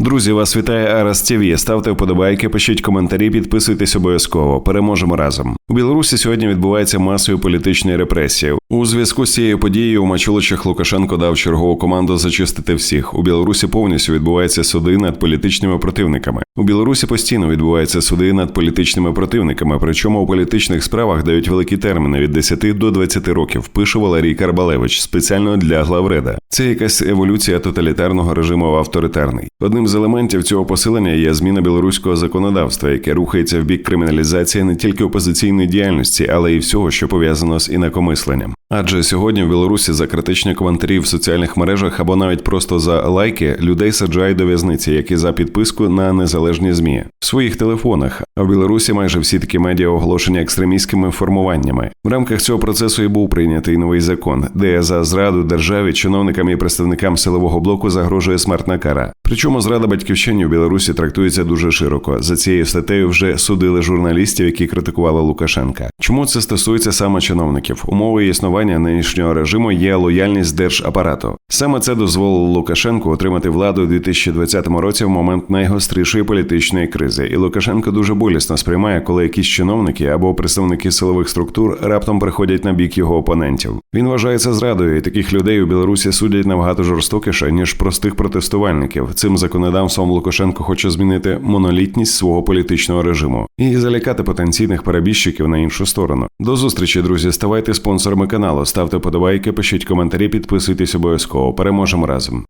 Друзі, вас вітає Арас ТВ. Ставте вподобайки, пишіть коментарі, підписуйтесь обов'язково. Переможемо разом. У Білорусі сьогодні відбувається масові політичні репресії. У зв'язку з цією подією у Мачуличах Лукашенко дав чергову команду зачистити всіх. У Білорусі повністю відбуваються суди над політичними противниками. У Білорусі постійно відбуваються суди над політичними противниками. Причому у політичних справах дають великі терміни від 10 до 20 років. Пише Валерій Карбалевич спеціально для главреда. Це якась еволюція тоталітарного режиму в авторитарний. Одним з елементів цього посилення є зміна білоруського законодавства, яке рухається в бік криміналізації не тільки опозиційної діяльності, але й всього, що пов'язано з інакомисленням. Адже сьогодні в Білорусі за критичні коментарі в соціальних мережах або навіть просто за лайки людей саджають до в'язниці, як і за підписку на незалежні змі в своїх телефонах. А в Білорусі майже всі такі медіа оголошені екстремістськими формуваннями. В рамках цього процесу і був прийнятий новий закон, де за зраду державі чиновникам і представникам силового блоку загрожує смертна кара. Причому зрада батьківщині в Білорусі трактується дуже широко. За цією статтею вже судили журналістів, які критикували Лукашенка. Чому це стосується саме чиновників? Умовою існування нинішнього режиму є лояльність держапарату. Саме це дозволило Лукашенку отримати владу у 2020 році в момент найгострішої політичної кризи. І Лукашенко дуже болісно сприймає, коли якісь чиновники або представники силових структур раптом приходять на бік його опонентів. Він вважає це зрадою, і таких людей у Білорусі судять набагато жорстокіше ніж простих протестувальників. Цим законодавством Лукашенко хоче змінити монолітність свого політичного режиму і залякати потенційних перебіжчиків на іншу сторону. До зустрічі, друзі. Ставайте спонсорами каналу, ставте подобайки, пишіть коментарі, підписуйтесь обов'язково. Переможемо разом.